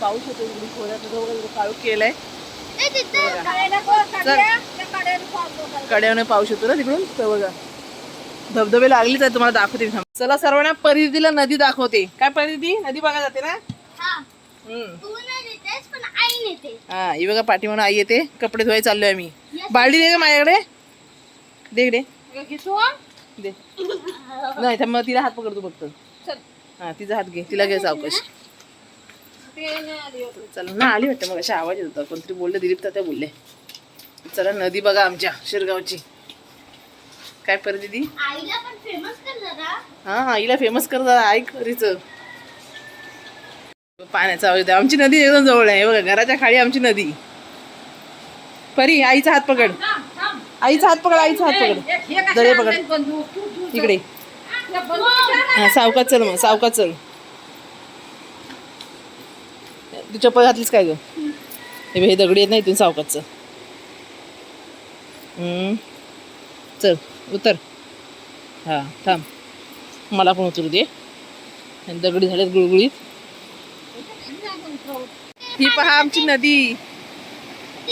पाऊस होतो इकडे खोऱ्यात वगैरे काळोख केलाय. कड्याने पाऊस येतो ना तिकडून? तर बघा. धबधबे लागलेच आहे तुम्हाला दाखवते. चला सर्वांना परिधीला नदी दाखवते. काय परिधी? नदी बघा जाते ना? हा. नाही देतेस पण आई हा ही बघा येते. कपडे धुवायला चाललोय आम्ही. बालडी दे का माझ्याकडे? दे इकडे दे. नाही मग तिला हात पकडतो फक्त. हा तिचा हात घे. तिला घे सावकाश. चला ना आली वाटतं मग अशा आवाज येत होता. कोणतरी बोलले दिलीप तर बोलले. चला नदी बघा आमच्या शिरगावची. काय पर दिदी? आईला पण फेमस कर जरा. हा आईला फेमस कर जरा ऐक खरीच पाण्याचा आवाज. आमची नदी एकदम जवळ आहे. बघा घराच्या खाली आमची नदी. परी आईचा हात पकड. आईचा हात पकड आईचा हात पकड. दरे पकड. इकडे. हा सावकात चल मग सावकात चल. तू चप्पल घातलीस काय ग? हे हे दगडी येत नाही इथून सावकाचं चल हम्म. चल उतर. हा थांब. मला पण उतरू दे. आणि दगडी झाल्यात गुळगुळीत. ही पहा आमची नदी.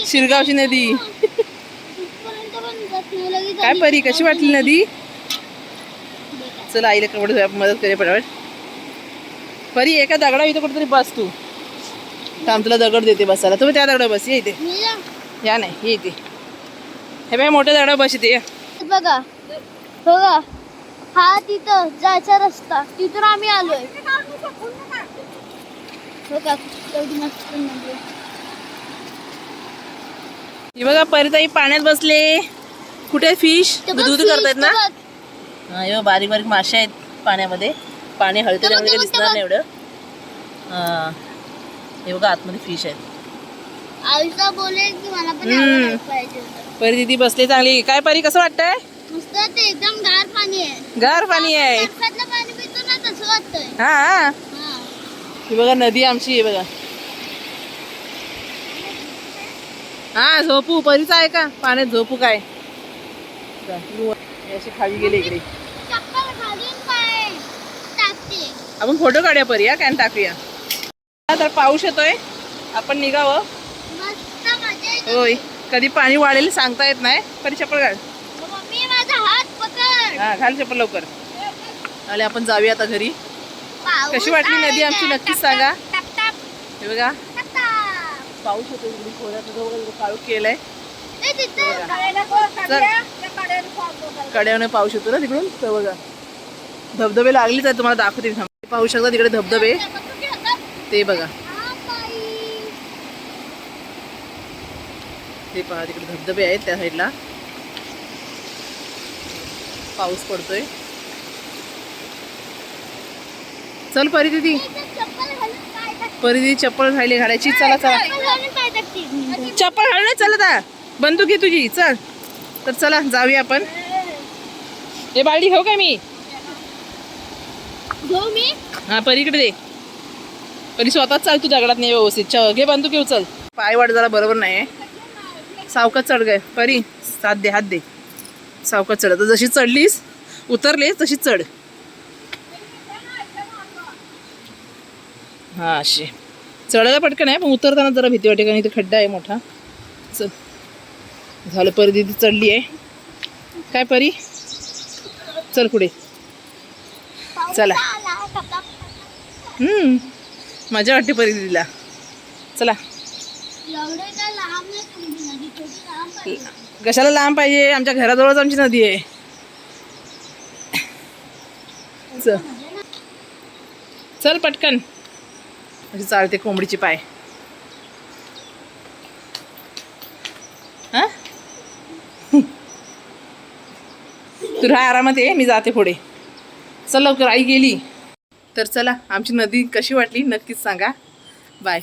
शिरगावची नदी. काय परी कशी वाटली नदी? चल आईला कपडे मदत करे पटापट परी एका दगडा इथं कुठेतरी बस तू. थांब तुला दगड देते बसायला. तुम्ही त्या दगडा बस ये इथे. या नाही ये इथे. हे बाय मोठ्या दगडा बस इथे. बघा. बघा. हा तिथं जायचा रस्ता. तिथून आम्ही आलोय. बघा. हे बघा परिताई पाण्यात बसले. कुठे फिश दूध करतायत ना. हा बारीक बारीक मासे आहेत पाण्यामध्ये. पाणी बघ, दिसणार नाही एवढं. हा. हे बघा आतमध्ये फिश आहेत. आईचा बोले की मला पण हम्म. आवडायला पाहिजे होतं. परी दिदी बसली चांगली. काय परी कसं वाटतंय? मस्त ते एकदम गार पाणी आहे. गार पाणी आहे. बर्फातलं पाणी पितो ना तसं वाटतंय. हा हा. हा. ही बघा नदी आमची आहे बघा. हा झोपू. परीच आहे का? पाण्यात झोपू काय? जा, तू हे अशी खाली गेले इकडे. चप्पल घालून पाय टाकते. आपण फोटो काढूया परी हा काय टाकूया. तर पाऊस येतोय. आपण निघावं. होय कधी पाणी वाढेल सांगता येत नाही परी चप्पल घाल. हा घाल चप्पल लवकर. आले आपण जाऊया आता घरी. कशी वाटली नदी. आमची? नक्कीच सांगा. हे बघा. पाऊस होतो काळोख केलाय. कड्याने पाऊस येतो ना तिकडून? तर बघा. धबधबे लागलेच आहे तुम्हाला दाखवते. पाहू शकता तिकडे धबधबे ते बघा. हा. ते पहा तिकडे धबधबे आहेत त्या साईडला. पाऊस पडतोय. चल परी दिदी. परी दिदी चप्पल राहिली घालायची. चला चला. चप्पल घाल नाही चलत आ. बंदूक घे तुझी. चल. तर चला जाऊया आपण. हे बाळडी घेऊ काय मी? घेऊ मी? हा परीकडे दे. तरी स्वतःच चाल तू दगडात नाही व्यवस्थित. च घे बांधू की उचल पाय वाट जरा बरोबर नाही. सावकात चढ गे. परी साथ दे हात दे. सावकात चढ. तर जशी चढलीस उतरलीस तशी चढ. हा अशी. चढायला पटकन आहे पण उतरताना जरा भीती वाटते कारण इथे खड्डा आहे मोठा. चल. झालं परी दिदी चढली आहे. काय परी? चल पुढे. चला. हम्म. मजा वाटते परिधीला चला. कशाला लांब पाहिजे? आमच्या घराजवळच आमची नदी आहे. चल. पटकन. अशी चालते कोंबडीची पाय. हा? तू राहा आरामात ये मी जाते पुढे. चल लवकर आई गेली. तर चला आमची नदी कशी वाटली नक्कीच सांगा. बाय